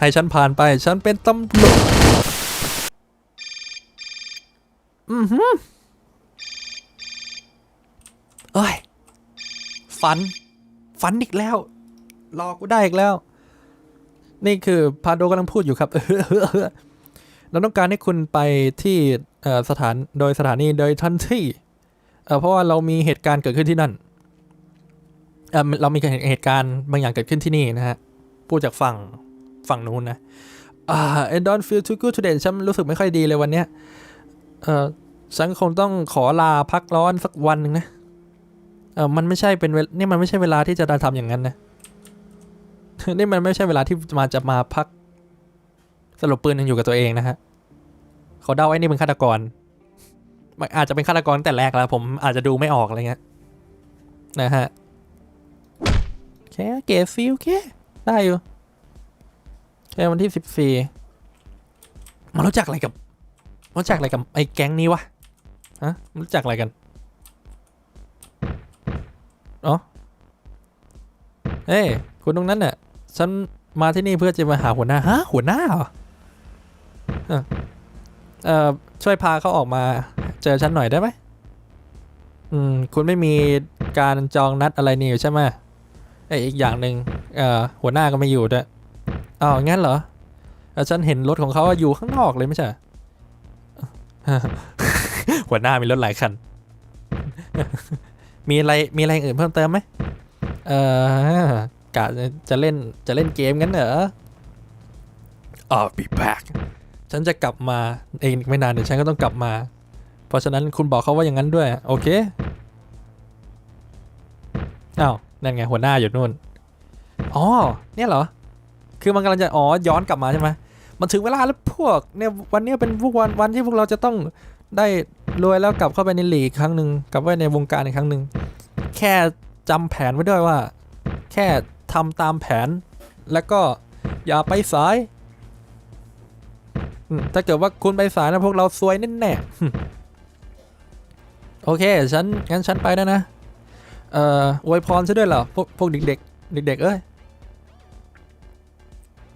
ให้ฉันผ่านไป ฉันเป็นตำรวจอือหือเอ้ย ฝัน ฝันอีกแล้ว หลอกกูได้อีกแล้ว นี่คือพาโดกำลังพูดอยู่ครับ เราต้องการให้คุณไปที่สถานโดยสถานีโดยทันทีเอ่เพราะว่าเรามีเหตุการณ์เกิดขึ้นที่นั่นเเรามีเหตุการณ์บางอย่างเกิดขึ้นที่นี่นะฮะ พูดจากฝั่ง ฝั่งนู้นนะอ่า I don't feel too good today ฉันรู้สึกไม่ค่อยดีเลยวันเนี้ยเอ่อฉันคงต้องขอลาพักร้อนสักวันหนึ่งนะเออมันไม่ใช่เป็นเวนี่มันไม่ใช่เวลาที่จะทำอย่างนั้นนะนี่มันไม่ใช่เวลาที่มาจะมาพัก สรุปปืนยังอยู่กับตัวเองนะฮะเขาเดาไอ้นี่เป็นฆาตกรอาจจะเป็นฆาตกรตั้งแต่แรกแล้ว ผมอาจจะดูไม่ออกอะไรเงี้ยนะฮะโอเคเกฟิลโอเคได้อยู่ โอเควันที่สิบสี่มารู้จักอะไรกับรู้จักอะไรกับไอ้แก๊งนี้วะฮะรู้จักอะไรกันอ๋อเฮ้ยคุณตรงนั้นน่ะฉันมาที่นี่เพื่อจะมาหาหัวหน้าฮะหัวหน้าเหรอเอ่อช่วยพาเขาออกมาเจอฉันหน่อยได้ไหมอืมคุณไม่มีการจองนัดอะไรนี่อยู่ใช่ไหมไอ้ยอีกอย่างหนึ่งเอ่อหัวหน้าก็ไม่อยู่ด้วย อ้าวงั้นเหรอฉันเห็นรถของเขาอยู่ข้างนอกเลยไม่ใช่หัวหน้ามีรถหลายคัน มีอะไรมีอะไรอื่นเพิ่มเติมไหมเอ่อกะจะจะเล่นจะเล่นเกมงั้นเหรอ I'll be back ฉันจะกลับมาเองไม่นานเดี๋ยวฉันก็ต้องกลับมา เพราะฉะนั้นคุณบอกเขาว่าอย่างนั้นด้วย โอเคอ้าวนั่นไงหัวหน้าอยู่นู่นอ๋อเนี่ยเหรอ คือมันกำลังจะอ๋อย้อนกลับมาใช่ไหมมันถึงเวลาแล้วพวกเนี่ยวันเนี้ยเป็นพวกวันวันที่พวกเราจะต้องได้รวยแล้วกลับเข้าไปในหลีกครั้งหนึ่งกลับไปในวงการอีกครั้งหนึ่งแค่จำแผนไว้ด้วยว่า แค่ทำตามแผน แล้วก็อย่าไปสายถ้าเกิดว่าคุณไปสายนะพวกเราซวยแน่แน่โอเคฉันงั้นฉันไปแล้วนะเอ่ออวยพรซะด้วยเหรอพวกพวกเด็กๆเด็กๆเอ้ย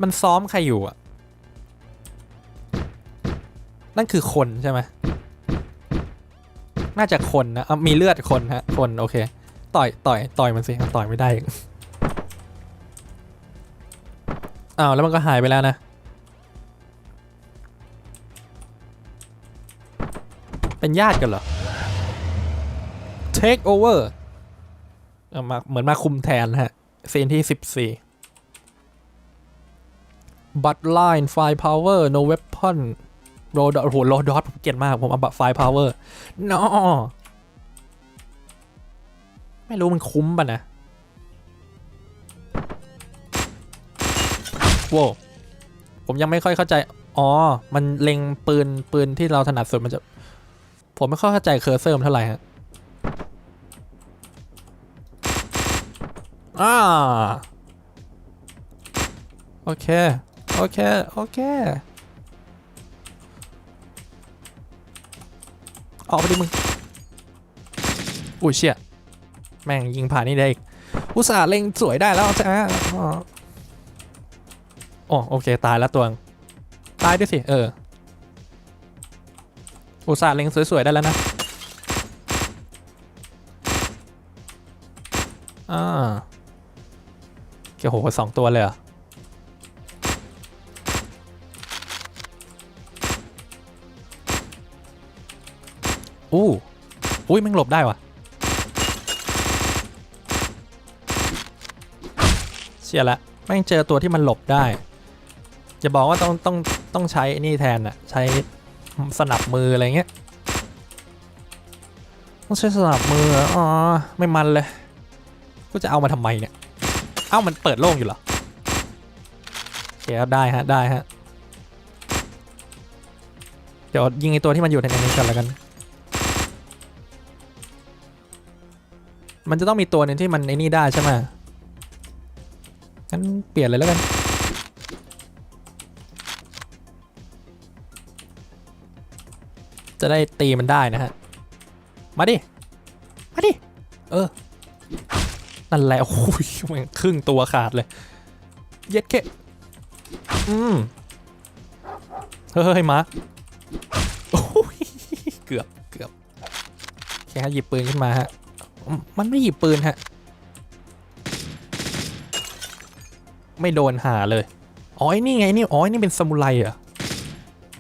มันซ้อมใครอยู่อะ นั่นคือคนใช่ไหมน่าจะคนนะอะมีเลือดคนฮะ คนโอเค ต่อยต่อยต่อยมันสิต่อยไม่ได้อ้าวแล้วมันก็หายไปแล้วนะเป็นญาติกันเหรอ take over เอามาเหมือนมาคุมแทนนะฮะซีนที่ 14 but line fire power no weapon โรดโอ้โหโรดอทผมเกลียดมาก ผมเอาบัตไฟพาวเวอร์ no ไม่รู้มันคุ้มป่ะนะโว้ผมยังไม่ค่อยเข้าใจ อ๋อ มันเล็งปืนปืนที่เราถนัดสุดมันจะ ผมไม่ค่อยเข้าใจเคอร์เซอร์มันเท่าไหร่ฮะอ่า โอเค โอเค โอเค ออกไปดิมึง อุ้ยเชี่ย แม่งยิงผ่านนี่ได้อีก อุตส่าห์เล็งสวยได้แล้วจ้าอ๋ออ๋อโอเค ตายแล้วตัวงตายด้วยสิ เออ อุตส่าห์เล็งสวยๆได้แล้วนะ อ่าโอ้โหสองตัวเลยเหรออู้ อุ้ยแม่งหลบได้วะเชียละแม่งเจอตัวที่มันหลบได้ จะบอกว่าต้องต้องต้องใช้นี่แทนอะใช้สนับมืออะไรเงี้ยต้องใช้สนับมือออ๋อไม่มันเลยก็จะเอามาทำไมเนี่ยเอ้ามันเปิดโล่งอยู่เหรอโอเคครับได้ฮะได้ฮะเดี๋ยวยิงไอตัวที่มันอยู่ในนี้กันแล้วกัน มันจะต้องมีตัวหนึ่งที่มันไอ้นี่ได้ใช่ไหมงั้นเปลี่ยนเลยแล้วกัน จะได้ตีมันได้นะฮะ มาดิ มาดิ เออ นั่นแหละ โอ้ยม่งครึ่งตัวขาดเลย เย็ดเกะอืม เฮ้ยมาโอ้ยเกือบเกือบแค่หยิบปืนขึ้นมาฮะ มันไม่หยิบปืนฮะ ไม่โดนหาเลย อ๋อไอ้นี่ไงนี่อ๋อไอ้นี่เป็นซามูไรเหรอ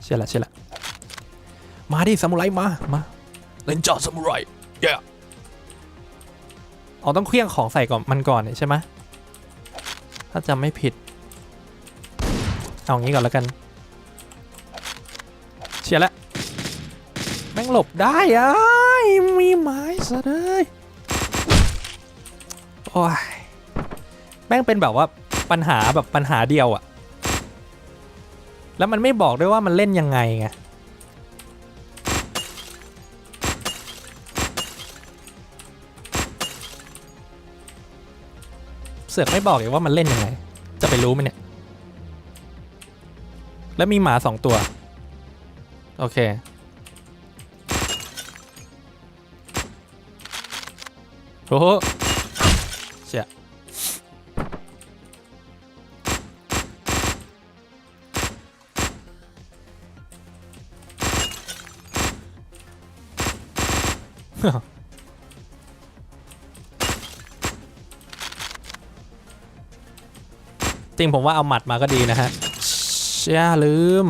เชื่อละเชื่อละมาดิซามูไรมา มาเล่นจอซามูไรเย้อ๋อต้องเคลี้ยงของใส่ก่อนมันก่อนใช่ไหมถ้าจำไม่ผิด เอางี้ก่อนแล้วกัน เชียร์ละแม่งหลบได้อ้ายมีไม้ซะเลย โอ้ยแม่งเป็นแบบว่าปัญหาแบบปัญหาเดียวอะแล้วมันไม่บอกด้วยว่ามันเล่นยังไงไงเสือกไม่บอกอีกว่ามันเล่นยังไง จะไปรู้ไหมเนี่ย แล้วมีหมาสองตัว โอเค โอ้ ชี่ยจริงผมว่าเอาหมัดมาก็ดีนะฮะเชี่ยลืม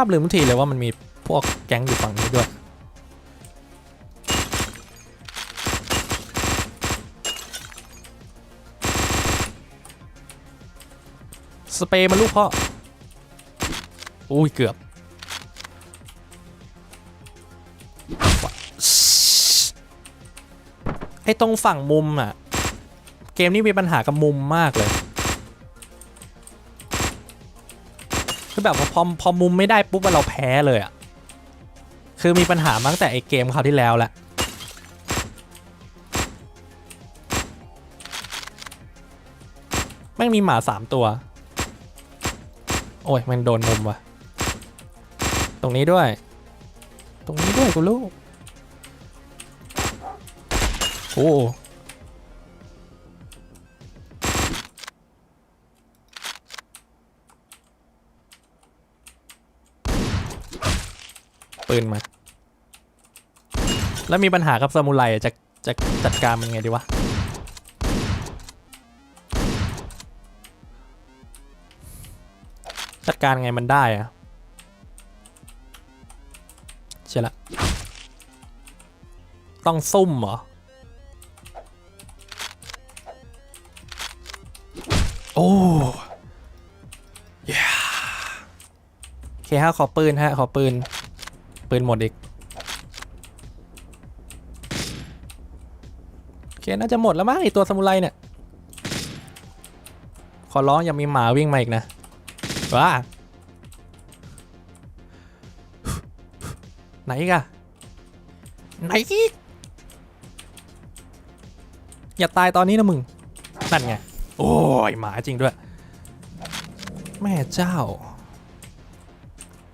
อบลืมทุกทีเลยว่ามันมีพวกแก๊งอยู่ฝั่งนี้ด้วย สเปรย์มันลูกพ่อ อุ้ย เกือบไอ้ตรงฝั่งมุมอะ เกมนี้มีปัญหากับมุมมากเลย แบบพอพอมุมไม่ได้ปุ๊บเราแพ้เลยอะคือมีปัญหาตั้งแต่ไอเกมคราวที่แล้วแหละแม่งมีหมาสามตัว โอ้ยมันโดนมุมว่ะ ตรงนี้ด้วย ตรงนี้ด้วยกูลูกโอ้ ปืนมา แล้วมีปัญหากับซามูไรจะจะจัดการมันไงดีวะ จัดการไงมันได้อะเช่ละ ต้องซุ่มเหรอ โอ้ยโอเคฮะขอปืนฮะ ขอปืน ปืนหมดอีก โอเค น่าจะหมดแล้วมั้งไอตัวสมุไรเนี่ย ขอร้องอย่ามีหมาวิ่งมาอีกนะ ว้า ไหนกะไหนอีก อย่าตายตอนนี้นะมึง นั่นไง โอ้ย หมาจริงด้วย แม่เจ้า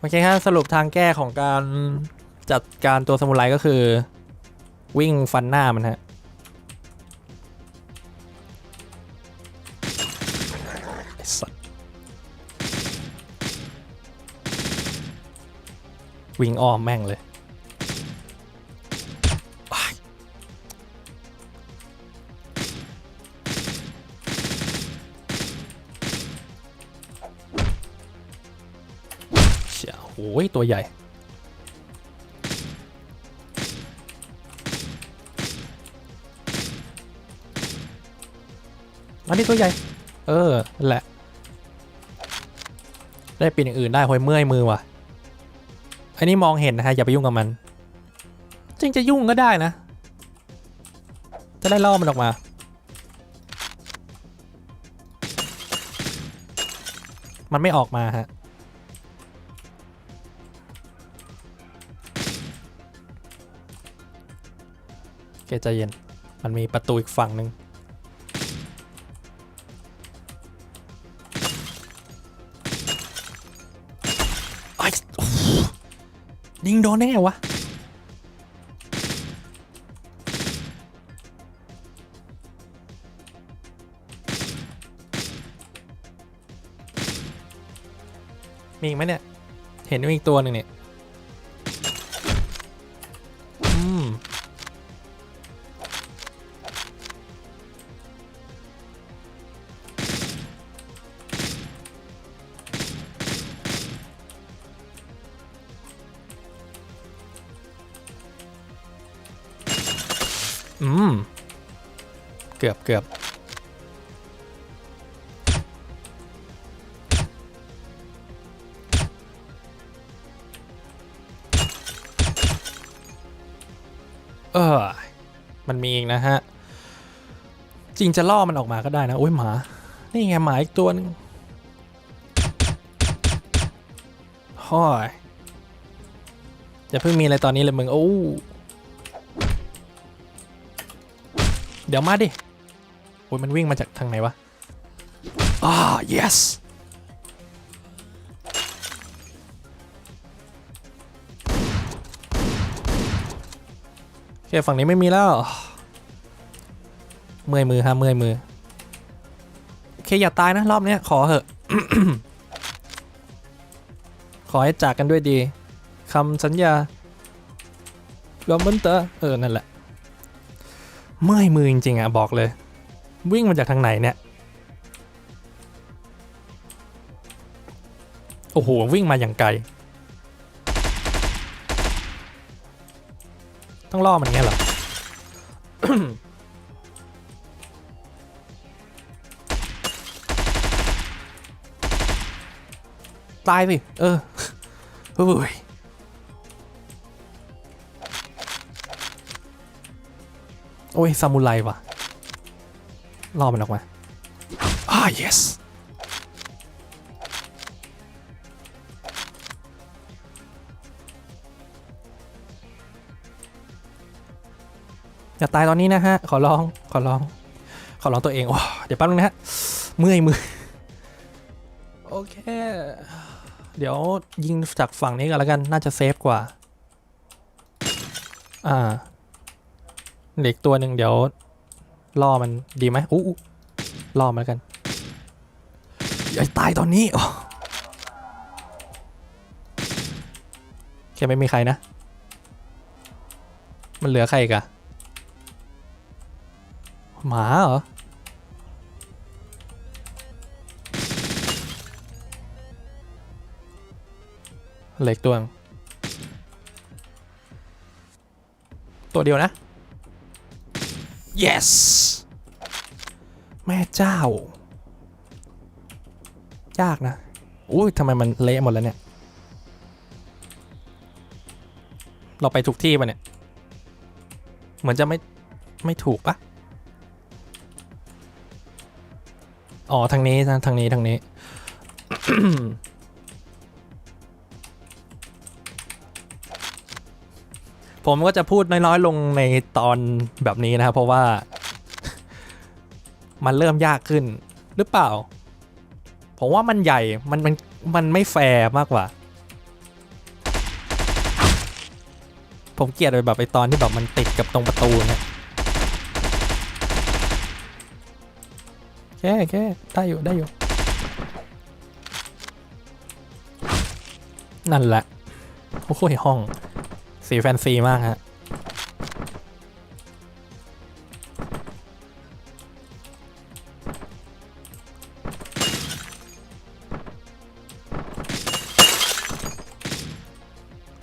อเคครับสรุปทางแก้ของการจัดการตัวสมุไรก็คือ วิ่งฟันหน้ามันฮะวิ่งอ้อมแม่งเลย อ้ย ตัวใหญ่มาที่ตัวใหญ่ เออ แหละ ได้ปีนอย่างอื่นได้หอยเมื่อยมือว่ะ อันนี้มองเห็นนะฮะ อย่าไปยุ่งกับมัน จริงจะยุ่งก็ได้นะ จะได้ล่อมันออกมามันไม่ออกมาฮะ แกใจเย็น มันมีประตูอีกฝั่งหนึ่งยิงโดนได้ไงวะ มีอีกไหมเนี่ย เห็นมีอีกตัวหนึ่งเนี่ย อืม เกือบเกือบเออ มันมีอีกนะฮะ จริงจะล่อมันออกมาก็ได้นะ โอ้ยหมา นี่ไงหมาอีกตัวหนึงห้อยอย่าเพิ่งมีอะไรตอนนี้เลยมึง โอ้ ดี๋ยวมาดิโอ้ยมันวิ่งมาจากทางไหนวะอ่า yes โอเคฝั่งนี้ไม่มีแล้วเมื่อยมือฮะเมื่อยมือโอเคอย่าตายนะรอบนี้ขอเหอะขอให้จากกันด้วยดีคำสัญญารอมเบนเตอร์เออนั่นแหละ เมื่อยมือจริงๆอะบอกเลย วิ่งมาจากทางไหนเนี่ย โอ้โห วิ่งมาอย่างไกล ต้องล่อมันเงี้ยเหรอตายสิ เออเฮ้ย โอ้ยซามูไรว่ะล่อมันออกมาอ่า yes อย่าตายตอนนี้นะฮะ ขอร้อง ขอร้อง ขอร้องตัวเอง โอ้เดี๋ยวแป๊บนึงนะฮะ เมื่อยมือ โอเค เดี๋ยวยิงจากฝั่งนี้กันแล้วกัน น่าจะเซฟกว่า อ่า เหล็กตัวหนึ่งเดี๋ยวล่อมันดีไหมอู้ล่อมันแล้วกันอย่าตายตอนนี้โอ้โอเคไม่มีใครนะ มันเหลือใครอีกอะหมาเหรอ เหล็กตัวตัวเดียวนะ yes แม่เจ้า ยากนะอุ้ยทำไมมันเละหมดแล้วเนี่ย เราไปถูกที่ปะเนี่ย เหมือนจะไม่ ไม่ถูกปะอ๋อ ทางนี้ ทางทางนี้ ทางนี้ ผมก็จะพูดน้อยๆลงในตอนแบบนี้นะครับ เพราะว่า มันเริ่มยากขึ้นหรือเปล่า ผมว่ามันใหญ่มันมันมันไม่แฟร์มากกว่า ผมเกลียดไปแบบไปตอนที่แบบมันติดกับตรงประตูเนี่ยแค่แค่ได้อยู่ได้อยู่ นั่นแหละโอ้โหห้อง สีแฟนซีมากฮะ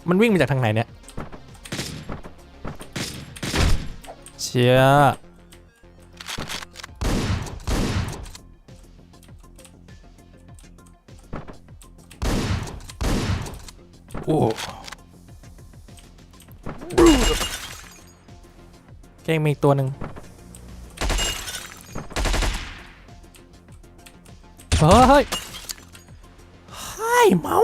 มันวิ่งมาจากทางไหนเนี่ย เชีย เก่งมีอีกตัวหนึ่งเฮ้ยเฮ้ยเมา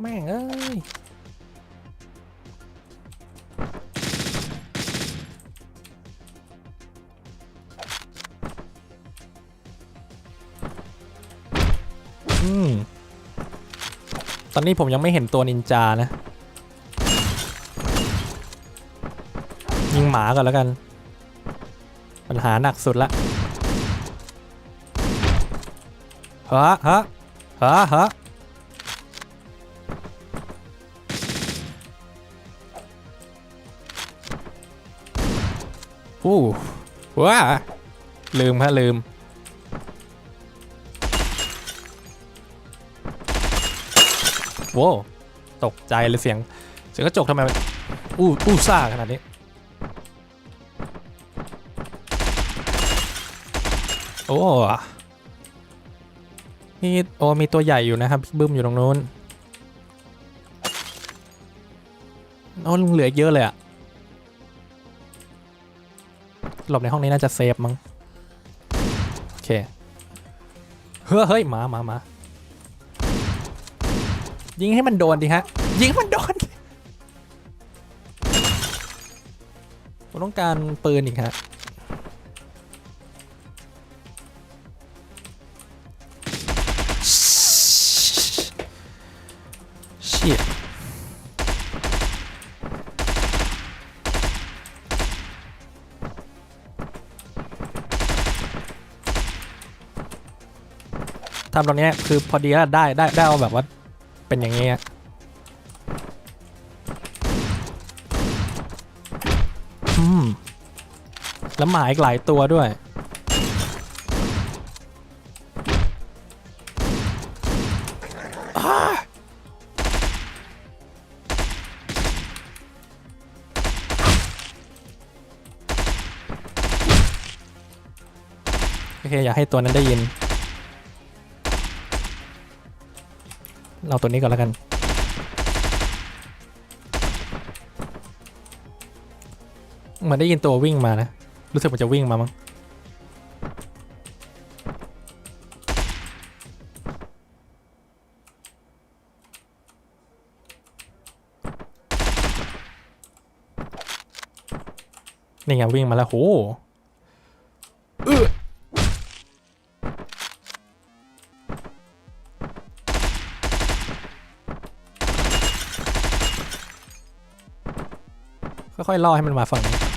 แม่งเอ้ย อนนี้ผมยังไม่เห็นตัวนินจานะ ยิงหมาก่อนแล้วกัน ปัญหาหนักสุดละฮะฮะฮะฮะอู้ว้าลืมฮะลืม โว้ตกใจเลยเสียง เสียงกระจกทำไมมันอู้อู้ซ่าขนาดนี้โอ้มีโอ้มีตัวใหญ่อยู่นะครับพี่บึ้มอยู่ตรงนู้นโอ้เหลือเยอะเลยอะหลบในห้องนี้น่าจะเซฟมั้งโอเคเฮ้ยเฮ้ยหมาหมาหมา ยิงให้มันโดนดิฮะ ยิงมันโดนผมต้องการปืนอีกฮะเชี่ยทำตรงนี้คือพอดีแล้วได้ได้ได้เอาแบบว่า เป็นอย่างเงี้ยอืมแล้วหมาอีกหลายตัวด้วย โอเค อยากให้ตัวนั้นได้ยิน เราตัวนี้ก่อนแล้วกัน เหมือนได้ยินตัววิ่งมานะ รู้สึกมันจะวิ่งมามั้งนี่ไงวิ่งมาแล้วโหเออ ค่อยล่อให้มันมาฝั่งนี้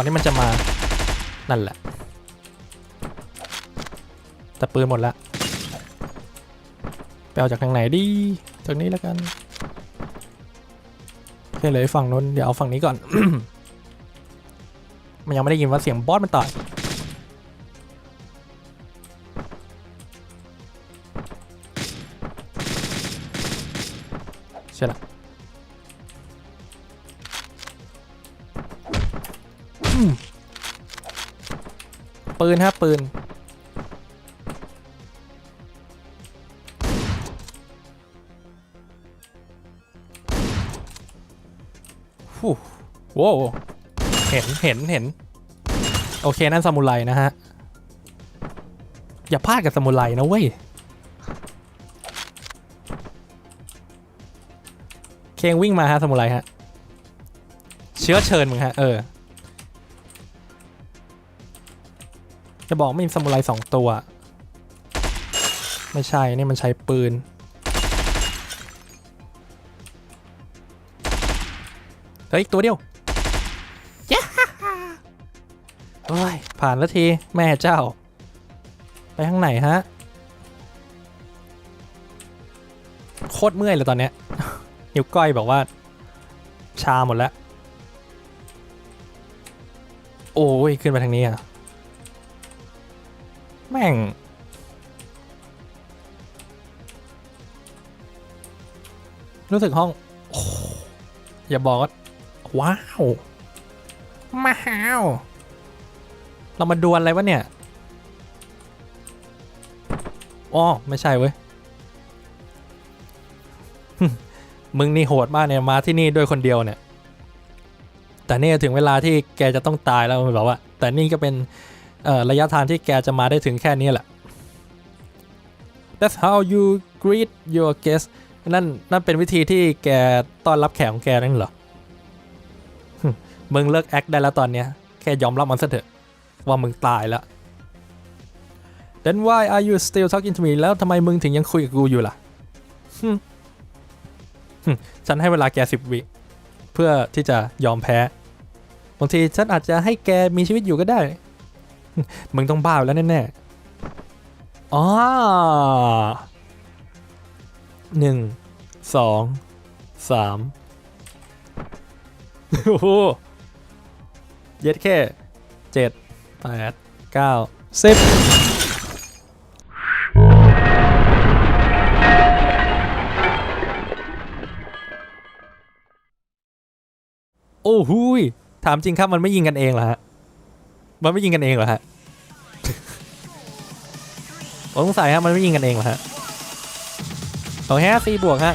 อนที่มันจะมา นั่นแหละ แต่ปืนหมดละไปเอาจากทางไหนดีจากนี้แล้วกันโอเคเลยฝั่งนู้นเดี๋ยวเอาฝั่งนี้ก่อน มันยังไม่ได้ยินว่าเสียงบอสมันต่อยใช่ละ ปืนฮะปืนฟู้โว้วเห็นเห็นเห็น โอเค นั่นซามูไรนะฮะ อย่าพลาดกับซามูไรนะเว้ย เคงวิ่งมาฮะสมุไรฮะ เชื้อเชิญมึงฮะ เออ จะบอกไม่มีสมุไรสองตัว ไม่ใช่นี่มันใช้ปืน เฮ้ย อีกตัวเดียวย้าโอ้ยผ่านแล้วที แม่เจ้า ไปข้างไหนฮะ โคตรเมื่อยเลยตอนเนี้ยนิ้วก้อยบอกว่า ชาหมดแล้ว โอ้ย ขึ้นมาทางนี้อะ ม่ง รู้สึกห้องออย่าบอกว่าว้าวมาฮาวเรามาดวลอะไรวะเนี่ยอ๋อไม่ใช่เว้ย มึงนี่โหดมากเนี่ยมาที่นี่ด้วยคนเดียวเนี่ย แต่นี่ถึงเวลาที่แกจะต้องตายแล้วมันบอกว่า แต่นี่ก็เป็น ระยะทางที่แกจะมาได้ถึงแค่นี้แหละ That's how you greet your guest นั่นนั่นเป็นวิธีที่แกต้อนรับแขกของแกนั่นเหรอมึงเลิกแอคได้แล้วตอนเนี้ย แค่ยอมรับมันซะเถอะ ว่ามึงตายแล้ว Then why are you still talking to me แล้วทำไมมึงถึงยังคุยกับกูอยู่ล่ะฉันให้เวลาแกสิบวิ เพื่อที่จะยอมแพ้ บางทีฉันอาจจะให้แกมีชีวิตอยู่ก็ได้ มึงต้องบ้าแล้วแน่ๆอ๋อหนึ่งสองสามโอ้โหเย็ดแค่เจ็ดแปดเก้าสิบโอ้โหยถามจริงครับมันไม่ยิงกันเองเหรอฮะ มันไม่ยิงกันเองเหรอฮะผมสงสัยฮะมันไม่ยิงกันเองเหรอฮะโอเคฮะสี่บวกฮะ